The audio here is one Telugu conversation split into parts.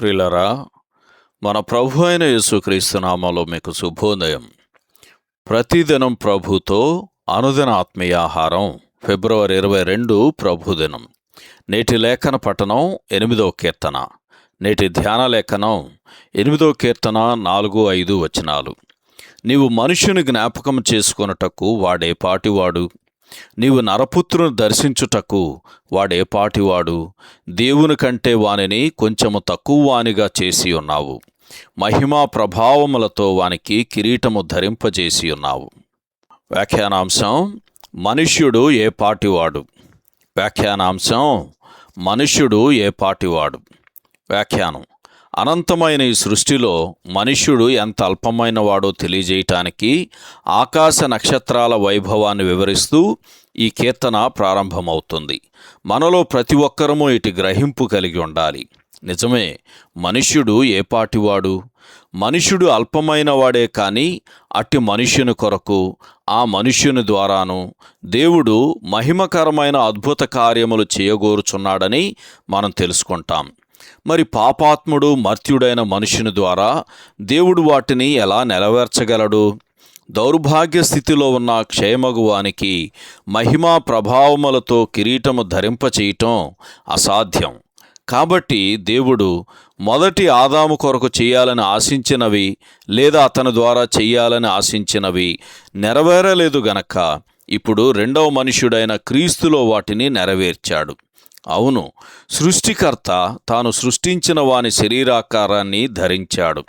ప్రిలరా మన ప్రభు అయిన యేసుక్రీస్తునామాలో మీకు శుభోదయం. ప్రతిదినం ప్రభుతో అనుదిన ఆత్మీయాహారం ఫిబ్రవరి ఇరవై రెండు ప్రభుదినం నేటి లేఖన పఠనం ఎనిమిదో కీర్తన. నేటి ధ్యాన లేఖనం ఎనిమిదో కీర్తన నాలుగు ఐదు వచనాలు. నీవు మనుషుని జ్ఞాపకం చేసుకొనుటకు వాడే పాటివాడు. నీవు నరపుత్రుని దర్శించుటకు వాడే పాటివాడు దేవుని కంటే వానిని కొంచెము తక్కువ వానిగా చేసి ఉన్నావు. మహిమా ప్రభావములతో వానికి కిరీటము ధరింపజేసి ఉన్నావు. వ్యాఖ్యానాంశం మనుష్యుడు ఏ పాటివాడు? వ్యాఖ్యానాంశం మనుష్యుడు ఏ పాటివాడు? వ్యాఖ్యానం అనంతమైన ఈ సృష్టిలో మనుష్యుడు ఎంత అల్పమైన వాడో తెలియజేయటానికి ఆకాశ నక్షత్రాల వైభవాన్ని వివరిస్తూ ఈ కీర్తన ప్రారంభమవుతుంది. మనలో ప్రతి ఒక్కరము ఇటు గ్రహింపు కలిగి ఉండాలి. నిజమే మనుష్యుడు ఏపాటివాడు మనుష్యుడు అల్పమైన వాడే కాని అట్టి మనుష్యుని కొరకు ఆ మనుష్యుని ద్వారాను దేవుడు మహిమకరమైన అద్భుత కార్యములు చేయగోరుచున్నాడని మనం తెలుసుకుంటాం. మరి పాపాత్ముడు మర్త్యుడైన మనుషుని ద్వారా దేవుడు వాటిని ఎలా నెరవేర్చగలడు? దౌర్భాగ్య స్థితిలో ఉన్న క్షయమగువానికి మహిమా ప్రభావములతో కిరీటము ధరింపచేయటం అసాధ్యం. కాబట్టి దేవుడు మొదటి ఆదాము కొరకు చేయాలని ఆశించినవి లేదా అతని ద్వారా చేయాలని ఆశించినవి నెరవేరలేదు గనక ఇప్పుడు రెండవ మనుష్యుడైన క్రీస్తులో వాటిని నెరవేర్చాడు. అవును సృష్టికర్త తాను సృష్టించిన వాని శరీరాకారాన్ని ధరించాడు.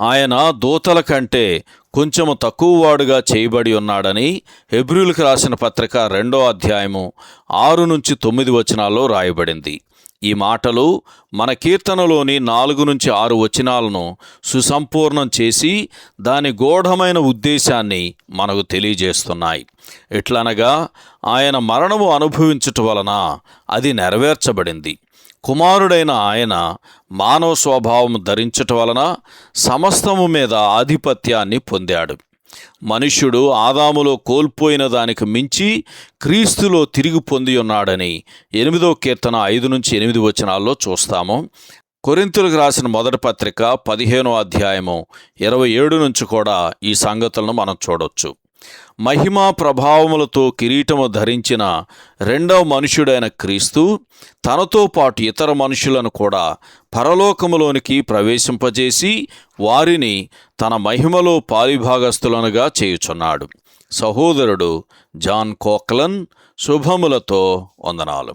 ఆయన దూతల కంటే కొంచెము తక్కువ వాడుగా చేయబడి ఉన్నాడని హెబ్రిల్కి రాసిన పత్రిక రెండో అధ్యాయము ఆరు నుంచి తొమ్మిది వచనాల్లో రాయబడింది. ఈ మాటలు మన కీర్తనలోని నాలుగు నుంచి ఆరు వచనాలను సుసంపూర్ణం చేసి దాని గూఢమైన ఉద్దేశాన్ని మనకు తెలియజేస్తున్నాయి. ఎట్లనగా ఆయన మరణము అనుభవించుట వలన అది నెరవేర్చబడింది. కుమారుడైన ఆయన మానవ స్వభావం ధరించటం వలన సమస్తము మీద ఆధిపత్యాన్ని పొందాడు. మనుష్యుడు ఆదాములో కోల్పోయిన దానికి మించి క్రీస్తులో తిరిగి పొంది ఉన్నాడని ఎనిమిదో కీర్తన ఐదు నుంచి ఎనిమిది వచనాల్లో చూస్తాము. కొరింతులకు రాసిన మొదటి పత్రిక పదిహేనో అధ్యాయము ఇరవై ఏడు నుంచి కూడా ఈ సంగతులను మనం చూడొచ్చు. మహిమా ప్రభావములతో కిరీటము ధరించిన రెండవ మనుష్యుడైన క్రీస్తు తనతో పాటు ఇతర మనుషులను కూడా పరలోకములోనికి ప్రవేశింపజేసి వారిని తన మహిమలో పాలిభాగస్థులనుగా చేయుచున్నాడు. సహోదరుడు జాన్ కోక్లన్ శుభములతో వందనాలు.